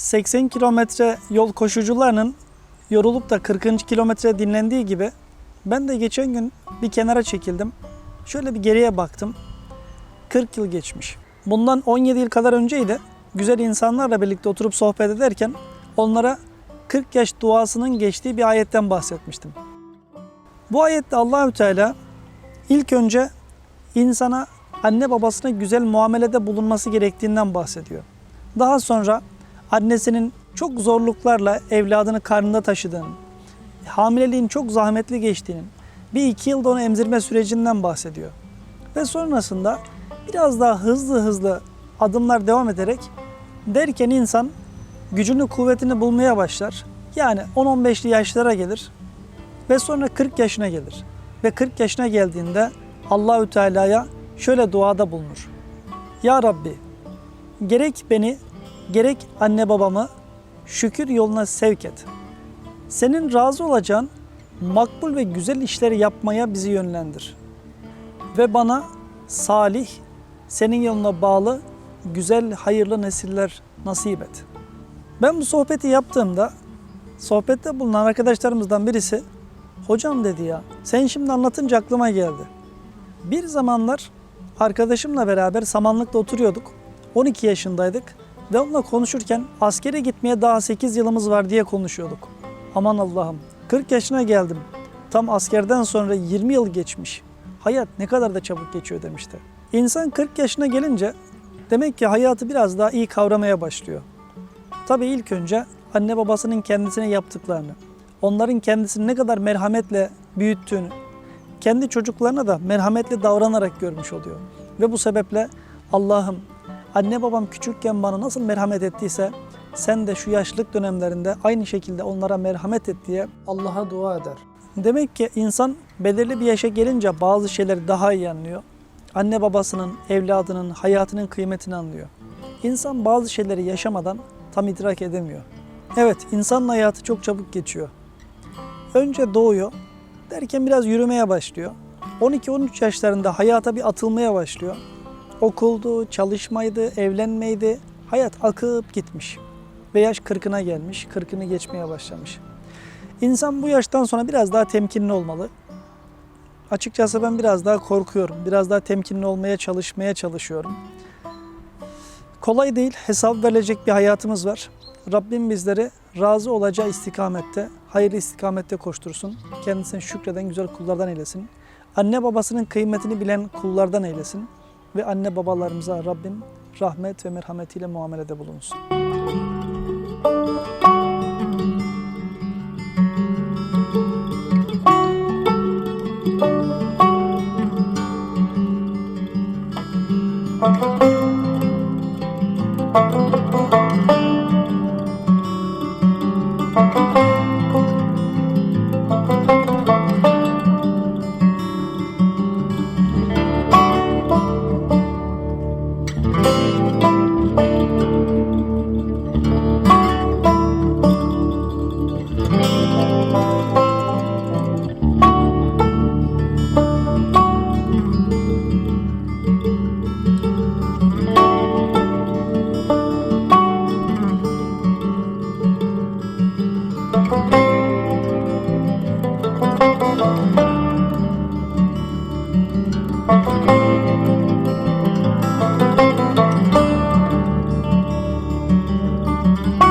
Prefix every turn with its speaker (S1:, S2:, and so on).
S1: 80 kilometre yol koşucularının yorulup da 40. kilometre dinlendiği gibi ben de geçen gün bir kenara çekildim. Şöyle bir geriye baktım. 40 yıl geçmiş. Bundan 17 yıl kadar önceydi. Güzel insanlarla birlikte oturup sohbet ederken onlara 40 yaş duasının geçtiği bir ayetten bahsetmiştim. Bu ayette Allahü Teala ilk önce insana anne babasına güzel muamelede bulunması gerektiğinden bahsediyor. Daha sonra annesinin çok zorluklarla evladını karnında taşıdığını, hamileliğin çok zahmetli geçtiğinin, bir iki yılda onu emzirme sürecinden bahsediyor. Ve sonrasında biraz daha hızlı hızlı adımlar devam ederek derken insan gücünü kuvvetini bulmaya başlar. Yani 10-15'li yaşlara gelir ve sonra 40 yaşına gelir. Ve 40 yaşına geldiğinde Allahü Teala'ya şöyle duada bulunur. Ya Rabbi gerek beni gerek anne babamı şükür yoluna sevk et. Senin razı olacağın makbul ve güzel işleri yapmaya bizi yönlendir. Ve bana salih, senin yoluna bağlı güzel, hayırlı nesiller nasip et. Ben bu sohbeti yaptığımda sohbette bulunan arkadaşlarımızdan birisi hocam dedi ya sen şimdi anlatınca aklıma geldi. Bir zamanlar arkadaşımla beraber samanlıkta oturuyorduk. 12 yaşındaydık ve onunla konuşurken askere gitmeye daha 8 yılımız var diye konuşuyorduk. Aman Allah'ım 40 yaşına geldim. Tam askerden sonra 20 yıl geçmiş. Hayat ne kadar da çabuk geçiyor demişti. İnsan 40 yaşına gelince demek ki hayatı biraz daha iyi kavramaya başlıyor. Tabii ilk önce anne babasının kendisine yaptıklarını, onların kendisini ne kadar merhametle büyüttüğünü, kendi çocuklarına da merhametli davranarak görmüş oluyor. Ve bu sebeple Allah'ım anne babam küçükken bana nasıl merhamet ettiyse sen de şu yaşlılık dönemlerinde aynı şekilde onlara merhamet et diye Allah'a dua eder. Demek ki insan belirli bir yaşa gelince bazı şeyleri daha iyi anlıyor. Anne babasının, evladının, hayatının kıymetini anlıyor. İnsan bazı şeyleri yaşamadan tam idrak edemiyor. Evet, insanın hayatı çok çabuk geçiyor. Önce doğuyor, derken biraz yürümeye başlıyor. 12-13 yaşlarında hayata bir atılmaya başlıyor. Okuldu, çalışmaydı, evlenmeydi. Hayat akıp gitmiş. Ve yaş 40'ına gelmiş, 40'ını geçmeye başlamış. İnsan bu yaştan sonra biraz daha temkinli olmalı. Açıkçası ben biraz daha korkuyorum. Biraz daha temkinli olmaya çalışmaya çalışıyorum. Kolay değil, hesap verilecek bir hayatımız var. Rabbim bizleri razı olacağı istikamette, hayırlı istikamette koştursun. Kendisine şükreden güzel kullardan eylesin. Anne babasının kıymetini bilen kullardan eylesin. Ve anne babalarımıza Rabbim rahmet ve merhametiyle muamelede bulunsun.
S2: Thank you. Thank you.